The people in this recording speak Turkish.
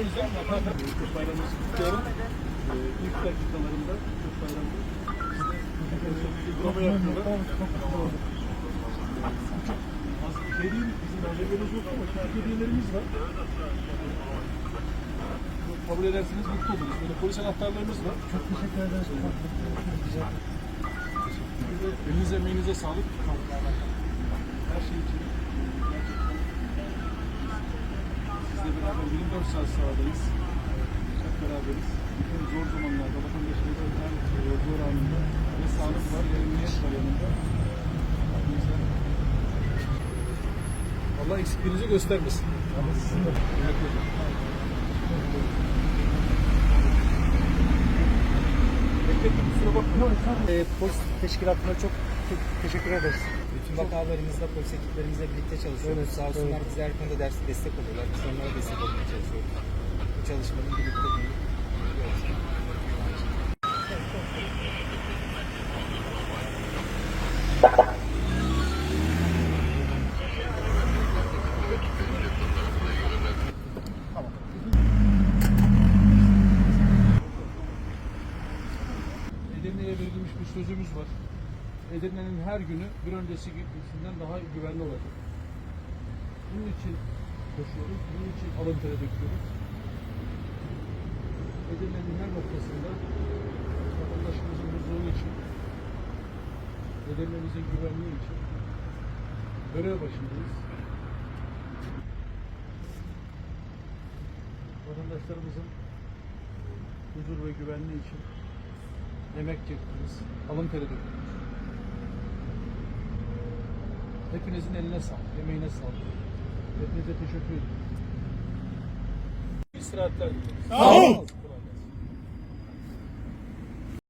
Türk bayramımızı kutluyorum. Ee, ilk dakikalarında Türk size prova yapıyorlar. Az şey değil, bizim önerimiz yok ama hediyelerimiz var. Kabul ederseniz mutlu oluruz. Böyle polis anahtarlarımız var. Çok teşekkür ederiz. Elinize emeğinize sağlık. 24 saat sahadayız. Hep beraberiz. Bütün zor zamanlarda vatandaşımızın her e, zor anında ne sağlık var ne emniyet var yanında. Allah eksikliğinizi göstermesin. Teşekkür ederim. Beklettim kusura bakmayın. E, polis teşkilatına çok te- teşekkür ederiz. Bütün vakalarımızda polis ekiplerimizle birlikte çalışıyoruz. Sağ olsunlar bize her konuda derste destek oluyorlar. Biz onlara destek olmaya çalışıyoruz. Bu çalışmanın birlikte büyüyüp Edirne'ye verilmiş bir sözümüz var. Edirne'nin her günü bir öncesi günden daha güvenli olacak. Bunun için koşuyoruz, bunun için alın teri döküyoruz. Edirne'nin her noktasında vatandaşımızın huzuru için, Edirne'mizin güvenliği için görev başındayız. Vatandaşlarımızın huzur ve güvenliği için emek çektiniz, alın teri döktünüz. Hepinizin eline sağlık, emeğine sağlık. Hepinize teşekkür ederim. İstirahatler dileriz. Sağ olun.